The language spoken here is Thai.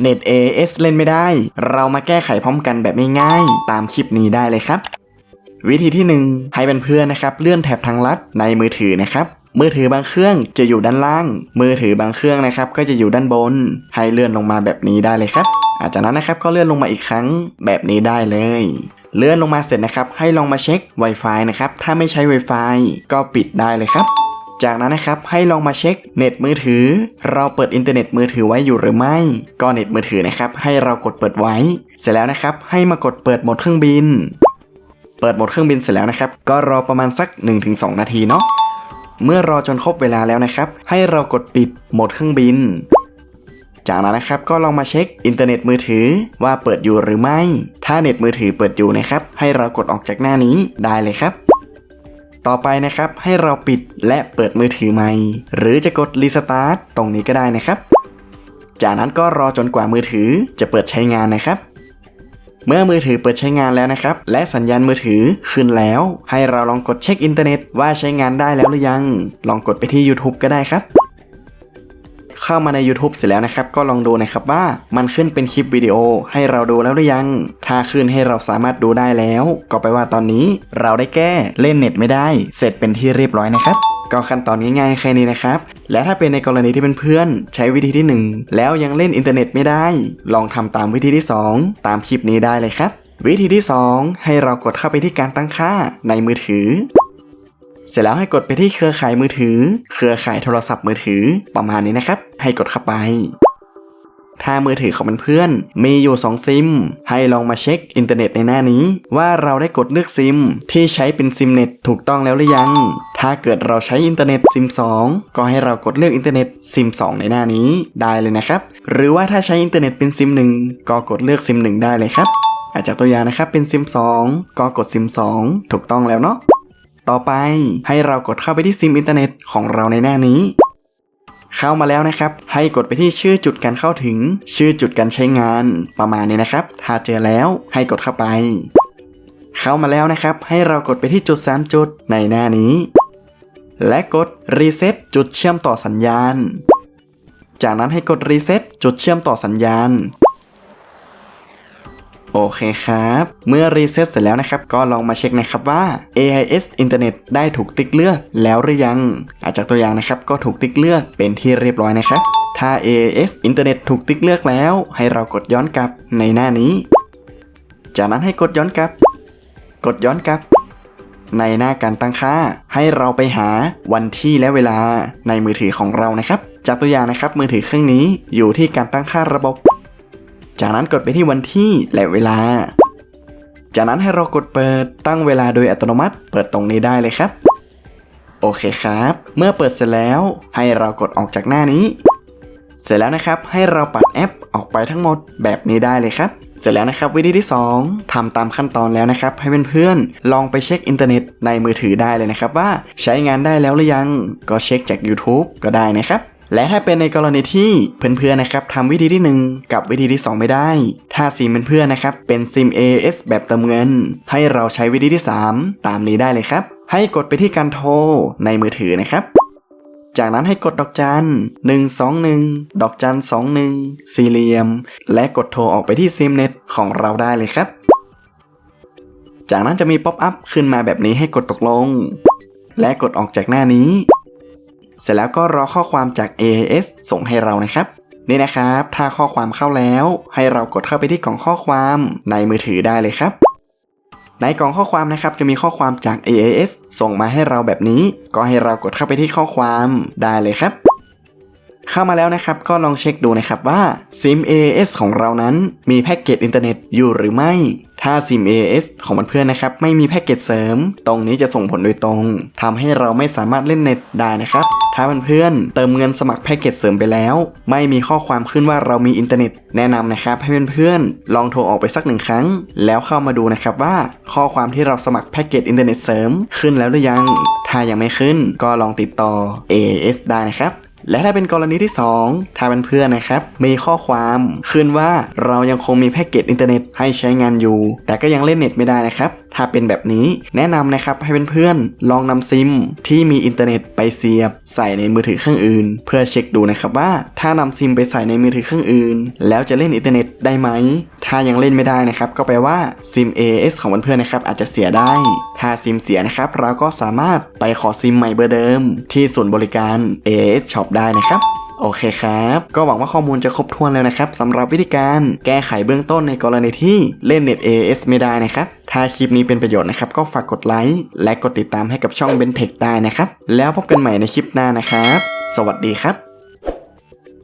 เน็ต AS เล่นไม่ได้ เรามาแก้ไขพร้อมกันแบบง่ายๆ ตามคลิปนี้ได้เลยครับ วิธีที่ 1 ให้เป็นเพื่อนๆนะครับ เลื่อนแถบทางลัดในมือถือนะครับมือถือบางเครื่องจะอยู่ด้านล่าง มือถือบางเครื่องนะครับ ก็จะอยู่ด้านบน ให้เลื่อนลงมาแบบนี้ได้เลยครับอาจากนั้นนะครับก็เลื่อนลงมาอีกครั้งแบบนี้ได้เลย เลื่อนลงมาเสร็จนะครับ ให้ลองมาเช็ค Wi-Fi นะครับ ถ้าไม่ใช้ Wi-Fi ก็ปิดได้เลยครับ จากนั้นนะครับให้ลองมาเช็คเน็ตมือถือ เราเปิดอินเทอร์เน็ตมือถือไว้อยู่หรือไม่ก็เน็ตมือถือนะครับให้เรากดเปิดไว้ เสร็จแล้วนะครับให้มากดเปิดโหมดเครื่องบิน เปิดโหมดเครื่องบินเสร็จแล้วนะครับ ก็รอประมาณสัก 1-2 นาทีเนาะเมื่อรอจนครบเวลาแล้วนะครับ ให้เรากดปิดโหมดเครื่องบิน จากนั้นนะครับก็ลองมาเช็คอินเทอร์เน็ตมือถือว่าเปิดอยู่หรือไม่ ถ้าเน็ตมือถือเปิดอยู่นะครับ ให้เรากดออกจากหน้านี้ได้เลยครับ ต่อไปนะครับให้เราปิดและเปิดมือถือใหม่ หรือจะกดรีสตาร์ทตรงนี้ก็ได้นะครับ จากนั้นก็รอจนกว่ามือถือจะเปิดใช้งานนะครับ เมื่อมือถือเปิดใช้งานแล้วนะครับ และสัญญาณมือถือขึ้นแล้ว ให้เราลองกดเช็คอินเทอร์เน็ตว่าใช้งานได้แล้วหรือยัง ลองกดไปที่ YouTube ก็ได้ครับ เข้ามาใน YouTube เสร็จแล้วนะครับ ก็ลองดูนะครับว่ามันขึ้นเป็นคลิปวิดีโอให้เราดูแล้วหรือยัง ถ้าขึ้นให้เราสามารถดูได้แล้ว ก็ไปลว่าตอนนี้เราได้แก้เล่นเน็ตไม่ได้ เสร็จเป็นที่เรียบร้อยนะครับก็ขั้นตอนง่ายๆแค่นี้นะครับ และถ้าเป็นในกรณีที่เป็นเพื่อนใช้วิธีที่ 1 แล้วยังเล่นอินเทอร์เน็ตไม่ได้ ลองทำตามวิธีที่ 2 ตามคลิปนี้ได้เลยครับ วิธีที่ 2 ให้เรากดเข้าไปที่การตั้งค่าในมือถือ เสร็จแล้วให้กดไปที่เครือข่ายมือถือ เครือข่ายโทรศัพท์มือถือประมาณนี้นะครับ ให้กดเข้าไป ถ้ามือถือของเพื่อนๆมีอยู่ 2 ซิม ให้ลองมาเช็คอินเทอร์เน็ตในหน้านี้ ว่าเราได้กดเลือกซิม ที่ใช้เป็นซิมเน็ตถูกต้องแล้วหรือยัง ถ้าเกิดเราใช้อินเทอร์เน็ตซิม 2 ก็ให้เรากดเลือกอินเทอร์เน็ตซิม 2 ในหน้านี้ได้เลยนะครับ หรือว่าถ้าใช้อินเทอร์เน็ตเป็นซิม 1 ก็กดเลือกซิม 1 ได้เลยครับอาจจากตัวอย่างนะครับเป็นซิม 2 ก็กดซิม 2 ถูกต้องแล้วเนาะ ต่อไปให้เรากดเข้าไปที่ซิมอินเทอร์เน็ตของเราในหน้านี้ เข้ามาแล้วนะครับ ให้กดไปที่ชื่อจุดการเข้าถึง ชื่อจุดการใช้งานประมาณนี้นะครับ ถ้าเจอแล้วให้กดเข้าไป เข้ามาแล้วนะครับ ให้เรากดไปที่จุด 3 จุดในหน้านี้ และกดรีเซ็ตจุดเชื่อมต่อสัญญาณ จากนั้นให้กดรีเซ็ตจุดเชื่อมต่อสัญญาณ โอเคครับ เมื่อรีเซ็ตเสร็จแล้วนะครับ ก็ลองมาเช็คนะครับว่า AIS อินเทอร์เน็ตได้ถูกติ๊กเลือกแล้วหรือยังอาจากตัวอย่างนะครับก็ถูกติ๊กเลือกเป็นที่เรียบร้อยนะครับ ถ้า AIS อินเทอร์เน็ตถูกติ๊กเลือกแล้ว ให้เรากดย้อนกลับในหน้านี้ จากนั้นให้กดย้อนกลับ กดย้อนกลับ ในหน้าการตั้งค่า ให้เราไปหาวันที่และเวลาในมือถือของเรานะครับ จากตัวอย่างนะครับมือถือเครื่องนี้อยู่ที่การตั้งค่าระบบ จากนั้นกดไปที่วันที่และเวลา จากนั้นให้เรากดเปิดตั้งเวลาโดยอัตโนมัติ เปิดตรงนี้ได้เลยครับ โอเคครับ เมื่อเปิดเสร็จแล้ว ให้เรากดออกจากหน้านี้ เสร็จแล้วนะครับให้เราปัดแอปออกไปทั้งหมดแบบนี้ได้เลยครับเสร็จแล้วนะครับวิธีที่ 2ทำตามขั้นตอนแล้วนะครับ ให้เพื่อนๆลองไปเช็คอินเทอร์เน็ตในมือถือได้เลยนะครับ ว่าใช้งานได้แล้วหรือยังก็เช็คจาก YouTube ก็ได้นะครับ และถ้าเป็นในกรณีที่เพื่อนๆนะครับทำวิธีที่ 1 กับวิธีที่ 2 ไม่ได้ ถ้าซิมเพื่อนๆนะครับเป็นซิม AS แบบเติมเงิน ให้เราใช้วิธีที่ 3 ตามนี้ได้เลยครับ ให้กดไปที่การโทรในมือถือนะครับ จากนั้นให้กดดอกจัน121 ดอกจัน21 สี่เหลี่ยม และกดโทรออกไปที่ซิมเน็ตของเราได้เลยครับ จากนั้นจะมีป๊อปอัพขึ้นมาแบบนี้ให้กดตกลง และกดออกจากหน้านี้ เสร็จแล้วก็รอข้อความจาก AIS ส่งให้เรานะครับ นี่นะครับ ถ้าข้อความเข้าแล้ว ให้เรากดเข้าไปที่กล่องข้อความในมือถือได้เลยครับ ในกล่องข้อความนะครับจะมีข้อความจาก AIS ส่งมาให้เราแบบนี้ ก็ให้เรากดเข้าไปที่ข้อความได้เลยครับ เข้ามาแล้วนะครับก็ลองเช็คดูนะครับว่าซิม AIS ของเรานั้นมีแพ็กเกจอินเทอร์เน็ตอยู่หรือไม่ ถ้าซิม AS ของเพื่อนๆนะครับ ไม่มีแพ็กเกจเสริม ตรงนี้จะส่งผลโดยตรงทำให้เราไม่สามารถเล่นเน็ตได้นะครับ ถ้าเพื่อนๆเติมเงินสมัครแพ็กเกจเสริมไปแล้ว ไม่มีข้อความขึ้นว่าเรามีอินเทอร์เน็ต แนะนำนะครับ ให้เพื่อนๆลองโทรออกไปสักหนึ่งครั้ง แล้วเข้ามาดูนะครับว่าข้อความที่เราสมัครแพ็กเกจอินเทอร์เน็ตเสริม ขึ้นแล้วหรือยัง ถ้ายังไม่ขึ้น ก็ลองติดต่อ AS ได้นะครับ และถ้าเป็นกรณีที่ 2 ถ้าเป็นเพื่อนนะครับ มีข้อความขึ้นว่าเรายังคงมีแพ็กเกจอินเทอร์เน็ตให้ใช้งานอยู่ แต่ก็ยังเล่นเน็ตไม่ได้นะครับ ถ้าเป็นแบบนี้แนะนำนะครับให้เพื่อนๆลองนำซิมที่มีอินเทอร์เน็ตไปเสียบ ใส่ในมือถือเครื่องอื่น เพื่อเช็คดูนะครับว่าถ้านำซิมไปใส่ในมือถือเครื่องอื่น แล้วจะเล่นอินเทอร์เน็ตได้ไหม ถ้ายังเล่นไม่ได้นะครับก็แปลว่าซิม AS ของเพื่อนๆนะครับอาจจะเสียได้ ถ้าซิมเสียนะครับเราก็สามารถไปขอซิมใหม่เบอร์เดิม ที่ศูนย์บริการ AS Shop ได้นะครับโอเคครับ ก็หวังว่าข้อมูลจะครบถ้วนแล้วนะครับสำหรับวิธีการแก้ไขเบื้องต้นในกรณีที่เล่นเน็ต AS ไม่ได้นะครับ ถ้าคลิปนี้เป็นประโยชน์นะครับ ก็ฝากกดไลค์และกดติดตามให้กับช่องเบนเทคได้นะครับ แล้วพบกันใหม่ในคลิปหน้านะครับ สวัสดีครับ